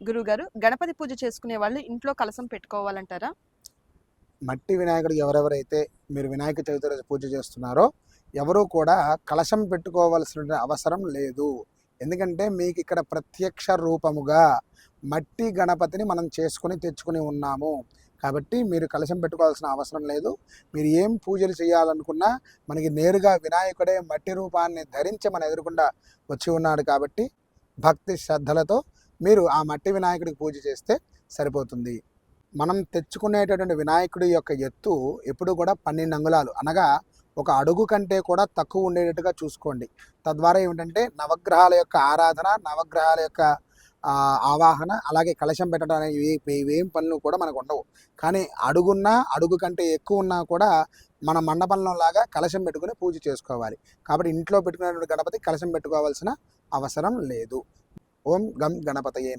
గురుగారు గణపతి పూజ చేసుకునే వాళ్ళు ఇంట్లో కలసం పెట్టుకోవాలంటారా? మట్టి వినాయకుడు ఎవరెవరైతే మీరు వినాయక చవితి రోజు పూజ చేస్తున్నారో ఎవరూ కూడా కలశం పెట్టుకోవాల్సిన అవసరం లేదు. ఎందుకంటే మీకు ఇక్కడ ప్రత్యక్ష రూపముగా మట్టి గణపతిని మనం చేసుకుని తెచ్చుకుని ఉన్నాము. కాబట్టి మీరు కలశం పెట్టుకోవాల్సిన అవసరం లేదు. మీరు ఏం పూజలు చేయాలనుకున్నా మనకి నేరుగా వినాయకుడే మట్టి రూపాన్ని ధరించి మన ఎదురుకుండా వచ్చి ఉన్నాడు కాబట్టి భక్తి శ్రద్ధలతో మీరు ఆ మట్టి వినాయకుడికి పూజ చేస్తే సరిపోతుంది. మనం తెచ్చుకునేటటువంటి వినాయకుడి యొక్క ఎత్తు ఎప్పుడు కూడా పన్నెండు అంగుళాలు. అనగా ఒక అడుగు కంటే కూడా తక్కువ ఉండేటట్టుగా చూసుకోండి. తద్వారా ఏమిటంటే నవగ్రహాల యొక్క ఆరాధన నవగ్రహాల యొక్క ఆవాహన అలాగే కలశం పెట్టడం అనేవి ఏం ఇవేం పనులు కూడా మనకు ఉండవు. కానీ అడుగున్నా అడుగు కంటే ఎక్కువ ఉన్నా కూడా మన మండపంలో లాగా కలశం పెట్టుకుని పూజ చేసుకోవాలి. కాబట్టి ఇంట్లో పెట్టుకునేటువంటి గణపతి కలశం పెట్టుకోవాల్సిన అవసరం లేదు. ஓம் கம் கணபதையே